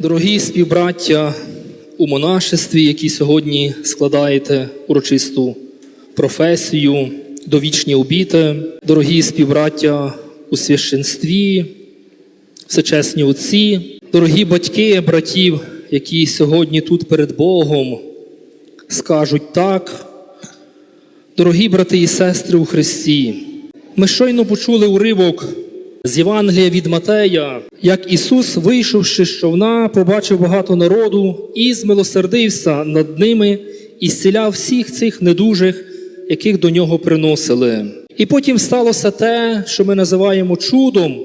Дорогі співбраття у монашестві, які сьогодні складаєте урочисту професію, довічні обіти, дорогі співбраття у священстві, всечесні отці, дорогі батьки, братів, які сьогодні тут перед Богом скажуть так, дорогі брати і сестри у Христі, ми щойно почули уривок з Євангелія від Матея, як Ісус, вийшовши з човна, побачив багато народу і змилосердився над ними і зціляв всіх цих недужих, яких до нього приносили. І потім сталося те, що ми називаємо чудом,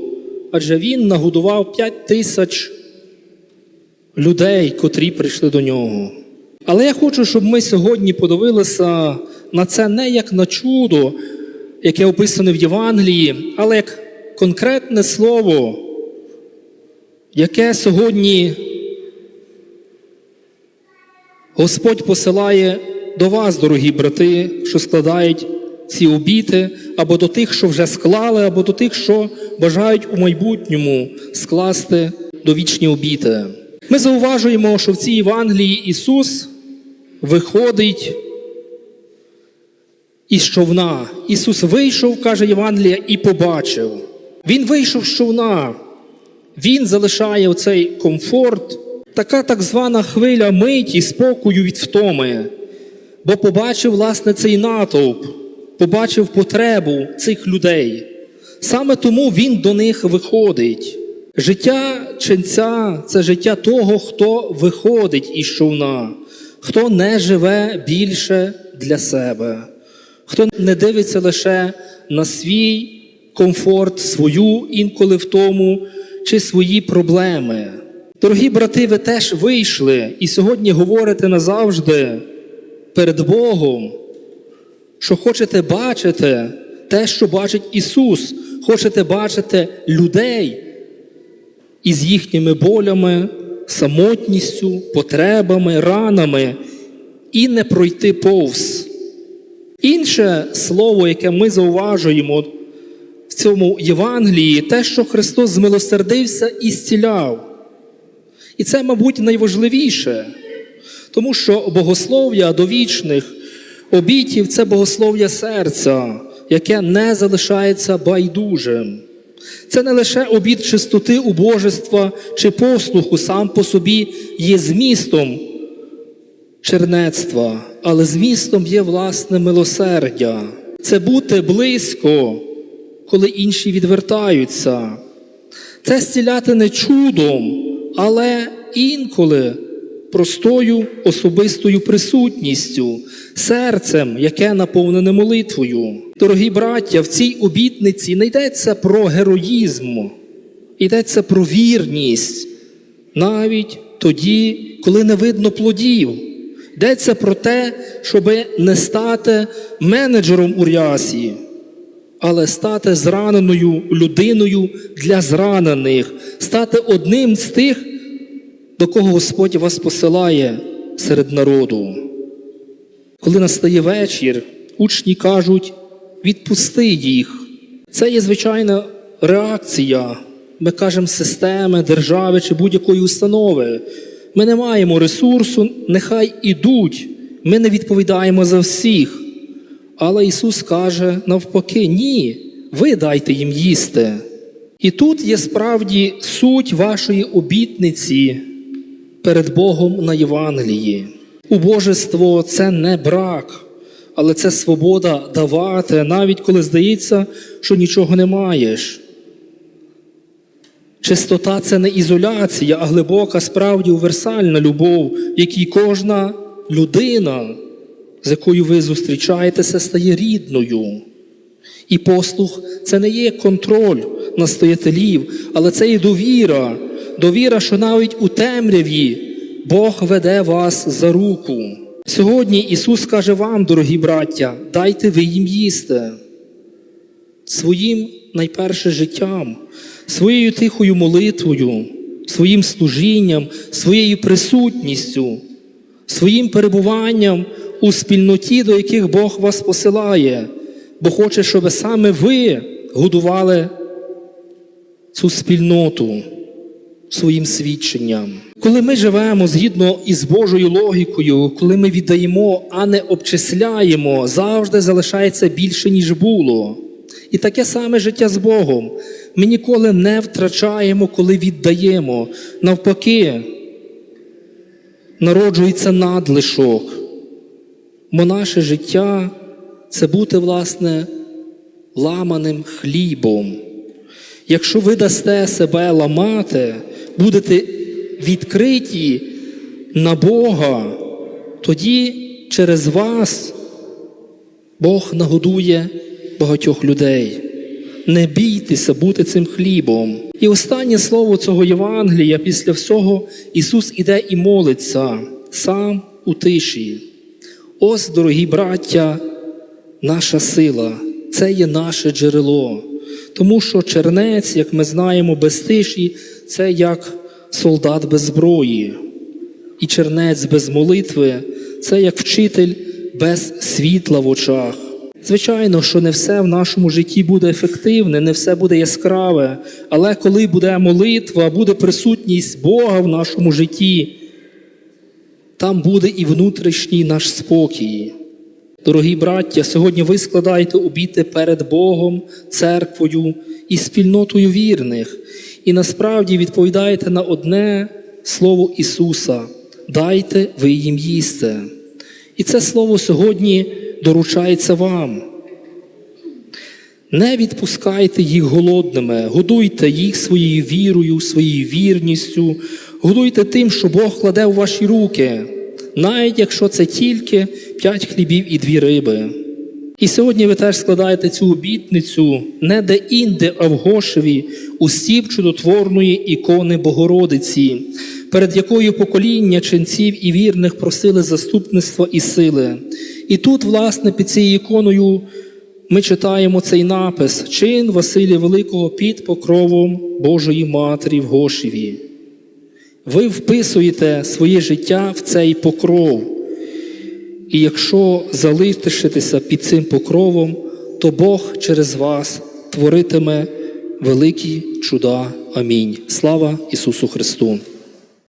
адже він нагодував п'ять тисяч людей, котрі прийшли до нього. Але я хочу, щоб ми сьогодні подивилися на це не як на чудо, яке описане в Євангелії, але як конкретне слово, яке сьогодні Господь посилає до вас, дорогі брати, що складають ці обіти, або до тих, що вже склали, або до тих, що бажають у майбутньому скласти довічні обіти. Ми зауважуємо, що в цій Євангелії Ісус виходить із човна. Ісус вийшов, каже Євангелія, і побачив. Він вийшов з човна. Він залишає оцей комфорт, така так звана хвиля миті, спокою від втоми, бо побачив, власне, цей натовп, побачив потребу цих людей. Саме тому він до них виходить. Життя ченця це життя того, хто виходить із човна, хто не живе більше для себе, хто не дивиться лише на свій комфорт, свою інколи в тому, чи свої проблеми. Дорогі брати, ви теж вийшли і сьогодні говорите назавжди перед Богом, що хочете бачити те, що бачить Ісус, хочете бачити людей із їхніми болями, самотністю, потребами, ранами і не пройти повз. Інше слово, яке ми зауважуємо цьому Євангелії, те, що Христос змилосердився і зціляв. І це, мабуть, найважливіше, тому що богослов'я довічних обітів це богослов'я серця, яке не залишається байдужим. Це не лише обід чистоти убожества чи послуху сам по собі є змістом чернецтва, але змістом є власне милосердя. Це бути близько, коли інші відвертаються. Це зціляти не чудом, але інколи простою особистою присутністю, серцем, яке наповнене молитвою. Дорогі браття, в цій обітниці не йдеться про героїзм, йдеться про вірність, навіть тоді, коли не видно плодів. Йдеться про те, щоб не стати менеджером у рясі, але стати зраненою людиною для зранених, стати одним з тих, до кого Господь вас посилає серед народу. Коли настає вечір, учні кажуть, відпусти їх. Це є звичайна реакція, ми кажемо, системи, держави чи будь-якої установи. Ми не маємо ресурсу, нехай ідуть. Ми не відповідаємо за всіх. Але Ісус каже навпаки, ні, ви дайте їм їсти. І тут є справді суть вашої обітниці перед Богом на Євангелії. Убожество це не брак, але це свобода давати, навіть коли здається, що нічого не маєш. Чистота це не ізоляція, а глибока, справді уверсальна любов, якій кожна людина, з якою ви зустрічаєтеся, стає рідною. І послух це не є контроль настоятелів, але це і довіра. Довіра, що навіть у темряві Бог веде вас за руку. Сьогодні Ісус каже вам, дорогі браття, дайте ви їм їсти своїм найперше життям, своєю тихою молитвою, своїм служінням, своєю присутністю, своїм перебуванням у спільноті, до яких Бог вас посилає, бо хоче, щоб саме ви годували цю спільноту своїм свідченням. Коли ми живемо згідно із Божою логікою, коли ми віддаємо, а не обчисляємо, завжди залишається більше, ніж було. І таке саме життя з Богом. Ми ніколи не втрачаємо, коли віддаємо. Навпаки, народжується надлишок. Наше життя це бути, власне, ламаним хлібом. Якщо ви дасте себе ламати, будете відкриті на Бога, тоді через вас Бог нагодує багатьох людей. Не бійтеся бути цим хлібом. І останнє слово цього Євангелія після всього Ісус іде і молиться сам у тиші. Ось, дорогі браття, наша сила, це є наше джерело. Тому що чернець, як ми знаємо, без тиші, це як солдат без зброї. І чернець без молитви це як вчитель без світла в очах. Звичайно, що не все в нашому житті буде ефективне, не все буде яскраве, але коли буде молитва, буде присутність Бога в нашому житті, там буде і внутрішній наш спокій. Дорогі браття, сьогодні ви складаєте обіти перед Богом, церквою і спільнотою вірних, і насправді відповідаєте на одне слово Ісуса: дайте ви їм їсти. І це слово сьогодні доручається вам. Не відпускайте їх голодними, годуйте їх своєю вірою, своєю вірністю, годуйте тим, що Бог кладе у ваші руки, навіть якщо це тільки п'ять хлібів і дві риби. І сьогодні ви теж складаєте цю обітницю не де-інде, а в Гошеві, у стіп чудотворної ікони Богородиці, перед якою покоління ченців і вірних просили заступництва і сили. І тут, власне, під цією іконою ми читаємо цей напис Чин Василія Великого під покровом Божої Матері в Гошеві. Ви вписуєте своє життя в цей покров. І якщо залишитеся під цим покровом, то Бог через вас творитиме великі чуда. Амінь. Слава Ісусу Христу!